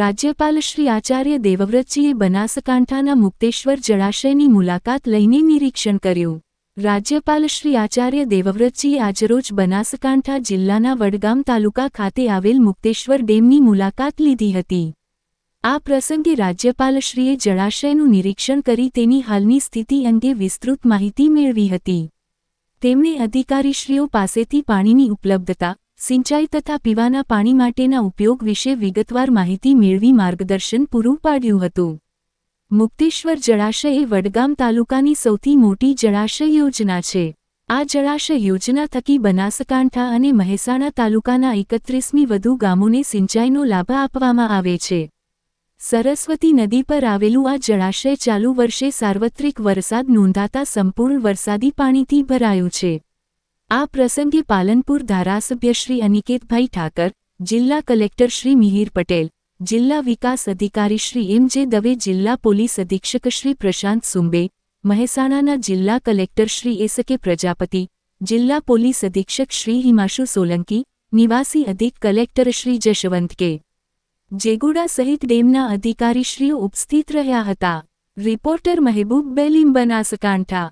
રાજ્યપાલ શ્રી આચાર્ય દેવવ્રતજીએ બનાસકાંઠાના મુક્તેશ્વર જળાશયની મુલાકાત લઈને નિરીક્ષણ કર્યું. રાજ્યપાલ શ્રી આચાર્ય દેવવ્રતજીએ આજરોજ બનાસકાંઠા જિલ્લાના વડગામ તાલુકા ખાતે આવેલ મુક્તેશ્વર ડેમની મુલાકાત લીધી હતી. આ પ્રસંગે રાજ્યપાલશ્રીએ જળાશયનું નિરીક્ષણ કરી તેની હાલની સ્થિતિ અંગે વિસ્તૃત માહિતી મેળવી હતી. તેમણે અધિકારીશ્રીઓ પાસેથી પાણીની ઉપલબ્ધતા સિંચાઈ તથા પીવાના પાણી માટેના ઉપયોગ વિશે વિગતવાર માહિતી મેળવી માર્ગદર્શન પૂરું પાડ્યું હતું. મુક્તેશ્વર જળાશય એ વડગામ તાલુકાની સૌથી મોટી જળાશય યોજના છે. આ જળાશય યોજના થકી બનાસકાંઠા અને મહેસાણા તાલુકાના એકત્રીસમી વધુ ગામોને સિંચાઈનો લાભ આપવામાં આવે છે. સરસ્વતી નદી પર આવેલું આ જળાશય ચાલુ વર્ષે સાર્વત્રિક વરસાદ નોંધાતા સંપૂર્ણ વરસાદી પાણીથી ભરાયું છે. આ પ્રસંગે પાલનપુર ધારાસભ્ય શ્રી અનિકેતભાઈ ઠાકર, જિલ્લા કલેક્ટર શ્રી મિહિર પટેલ, જિલ્લા વિકાસ અધિકારી શ્રી એમ જે દવે, જિલ્લા પોલીસ અધિક્ષક શ્રી પ્રશાંત સુંબે, મહેસાણાના જિલ્લા કલેક્ટર શ્રી એસકે પ્રજાપતિ, જિલ્લા પોલીસ અધિક્ષક શ્રી હિમાશુ સોલંકી, નિવાસી અધિક કલેક્ટર શ્રી જશવંત કે. જેગુડા સહિત ડેમના અધિકારીશ્રીઓ ઉપસ્થિત રહ્યા હતા. રિપોર્ટર મહેબૂબ બેલીમ બનાસકાંઠા.